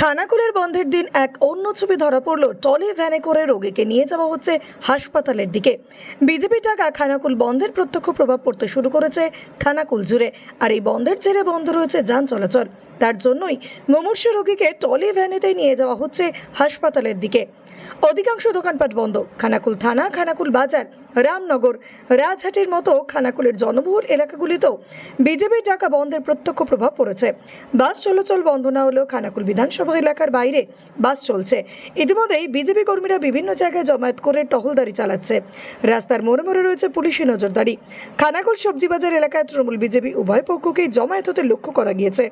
খানাকুলের বন্ধের দিন এক অন্য ছবি ধরা পড়ল। টলি ভ্যানে করে রোগীকে নিয়ে যাওয়া হচ্ছে হাসপাতালের দিকে। বিজেপি টাকা খানাকুল বন্ধের প্রত্যক্ষ প্রভাব পড়তে শুরু করেছে খানাকুল জুড়ে। আর এই বন্ধের জেরে বন্ধ রয়েছে যান চলাচল। তার জন্যই মুমূর্ষ রোগীকে টলি ভ্যানেতে নিয়ে যাওয়া হচ্ছে হাসপাতালের দিকে। অধিকাংশ দোকানপাট বন্ধ। খানাকুল থানা, খানাকুল বাজার, রামনগর, রাজহাটের মতো খানাকুলের জনবহুল এলাকাগুলিতেও বিজেপির ডাকা বন্ধের প্রত্যক্ষ প্রভাব পড়েছে। বাস চলাচল বন্ধ না হলেও খানাকুল বিধানসভা এলাকার বাইরে বাস চলছে। ইতিমধ্যেই বিজেপি কর্মীরা বিভিন্ন জায়গায় জমায়েত করে টহলদারি চালাচ্ছে। রাস্তার মোড়ে মোড়ে রয়েছে পুলিশি নজরদারি। খানাকুল সবজি বাজার এলাকায় তৃণমূল বিজেপি উভয় পক্ষকেই জমায়েত হতে লক্ষ্য করা গিয়েছে।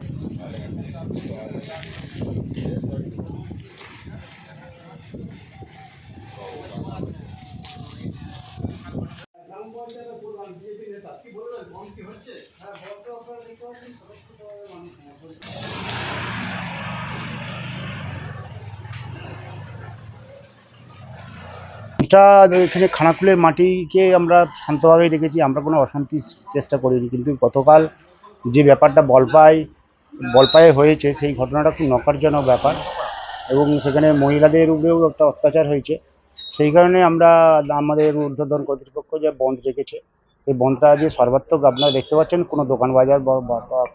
এটা এখানে খানাকুলের মাটিকে আমরা শান্তভাবে রেখেছি, আমরা কোনো অশান্তির চেষ্টা করিনি, কিন্তু গতকাল যে ব্যাপারটা বলপায় বলপায়ে হয়েছে, সেই ঘটনাটা খুব নকারজনক ব্যাপার এবং সেখানে মহিলাদের উপরেও একটা অত্যাচার হয়েছে। সেই কারণে আমরা আমাদের ঊর্ধ্বতন কর্তৃপক্ষ যে বন্ধ রেখেছে সেই বন্ধটা যে সর্বাত্মক আপনারা দেখতে পাচ্ছেন কোনো দোকান বাজার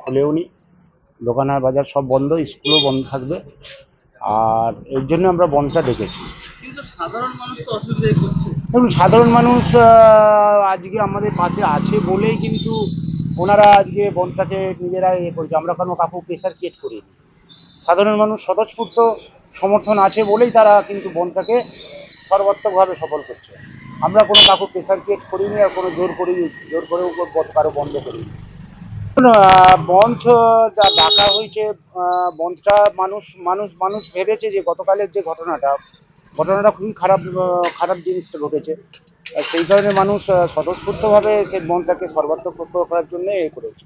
খুলেও নি। দোকান আর বাজার সব বন্ধ স্কুলও বন্ধ থাকবে। আর এর জন্য আমরা বন্ধটা ডেকেছি দেখুন সাধারণ মানুষ আজকে আমাদের পাশে আছে বলেই কিন্তু ওনারা আজকে বনটাকে নিজেরা ইয়ে করেছে। আমরা কোনো কাকু প্রেশার ক্রিয়েট করিনি? সাধারণ মানুষ স্বতঃস্ফূর্ত সমর্থন আছে বলেই তারা কিন্তু বনটাকে সর্বাত্মকভাবে সফল করছে। আমরা কোনো কাকু প্রেশার ক্রিয়েট করিনি আর কোনো জোর করি জোর করেও বন্ধ কারও বন্ধ করিনি। বন্ধ যা ডাকা হয়েছে বন্ধটা মানুষ মানুষ মানুষ ভেবেছে যে গতকালের যে ঘটনাটা ঘটনাটা খুবই খারাপ খারাপ জিনিসটা ঘটেছে। আর সেই কারণে মানুষ স্বতঃস্ফূর্তভাবে সেই বনটাকে সর্বাত্মক করার জন্য এ করেছে।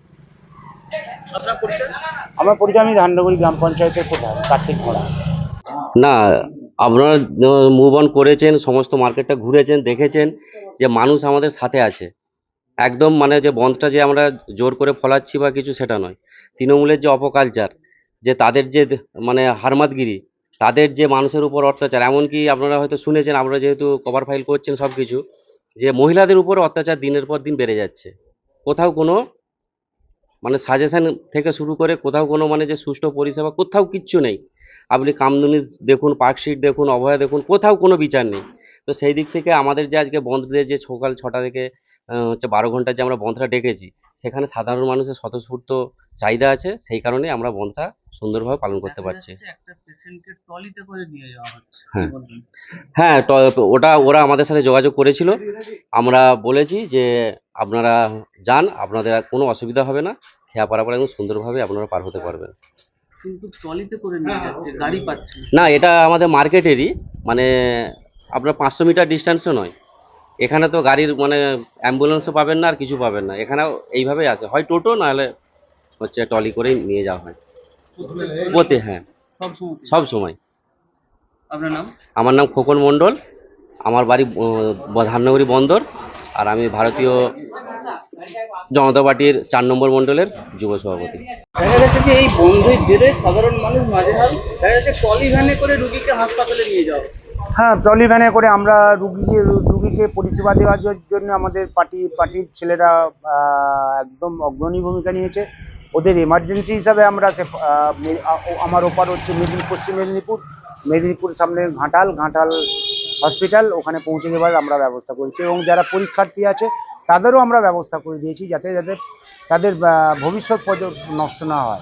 আমার পরিচয় আমি ধাননগরী গ্রাম পঞ্চায়েতের প্রধান কার্তিক ঘোড়া না আপনারা মুভ অন করেছেন, সমস্ত মার্কেটটা ঘুরেছেন, দেখেছেন যে মানুষ আমাদের সাথে আছে। একদম মানে যে বন্ধটা যে আমরা জোর করে ফলাচ্ছি বা কিছু সেটা নয়। তৃণমূলের যে অপকালচার, যে তাদের যে মানে হারমাতগিরি, তাদের যে মানুষের উপর অত্যাচার, এমনকি আপনারা হয়তো শুনেছেন, আপনারা যেহেতু কভার ফাইল করছেন সব কিছু যে মহিলাদের উপর অত্যাচার দিনের পর দিন বেড়ে যাচ্ছে। কোথাও কোনো মানে সাজেশান থেকে শুরু করে কোথাও কোনো মানে যে সুষ্ঠু পরিষেবা কোথাও কিচ্ছু নেই। আপনি কামদুনি দেখুন, পার্কশিট দেখুন, অভয়া দেখুন, কোথাও কোনো বিচার নেই। তো সেই দিক থেকে আমাদের যে আজকে বন্ধদের যে সকাল ছটা থেকে হচ্ছে বারো ঘণ্টা যে আমরা বন্ধটা ডেকেছি সেখানে সাধারণ মানুষের স্বতঃস্ফূর্ত চাহিদা আছে সেই কারণে আমরা বন্ধটা সুন্দরভাবে পালন করতে পারছি হ্যাঁ। হ্যাঁ ওটা ওরা আমাদের সাথে যোগাযোগ করেছিল আমরা বলেছি যে আপনারা যান আপনাদের কোনো অসুবিধা হবে না খেয়া পারাপার একদম সুন্দরভাবে আপনারা পার হতে পারবেন কিন্তু ট্রলিতে করে নিয়ে যাচ্ছে গাড়ি পাচ্ছে না। না এটা আমাদের মার্কেটেরই মানে আপনার পাঁচশো মিটার ডিস্টেন্সও নয়। এখানে তো গাড়ির মানে অ্যাম্বুলেন্সও পাবেন না আর কিছু পাবেন না। এখানেও এইভাবেই আছে। হয় টোটো নাহলে হচ্ছে ট্রলি করেই নিয়ে যাওয়া হয়। প্রতি হ্যাঁ। সব সময়। আপনার নাম? আমার নাম খোকন মণ্ডল। আমার বাড়ি আহ, ধামনগরী বন্দর। আর আমি ভারতীয় জনতা পার্টির চার নম্বর মণ্ডলের যুব সভাপতি। দেখা যাচ্ছে যে এই বন্ধের জেরে সাধারণ মানুষ মাঝেহাল দেখা যাচ্ছে ট্রলি ভ্যানে করে রুগীকে হাসপাতালে নিয়ে যাওয়া। হ্যাঁ ট্রলি ভ্যানে করে আমরা রুগীকে রুগীকে পরিষেবা দেওয়ার জন্য আমাদের পার্টি, পার্টির ছেলেরা একদম অগ্রণী ভূমিকা নিয়েছে। ওদের এমার্জেন্সি হিসাবে আমরা সে আমার ওপার হচ্ছে মেদিনী, পশ্চিম মেদিনীপুর। মেদিনীপুর সামনে ঘাটাল ঘাটাল হসপিটাল ওখানে পৌঁছে দেওয়ার আমরা ব্যবস্থা করেছি এবং যারা পরীক্ষার্থী আছে, তাদেরও আমরা ব্যবস্থা করে দিয়েছি যাতে যাদের তাদের ভবিষ্যৎ নষ্ট না হয়।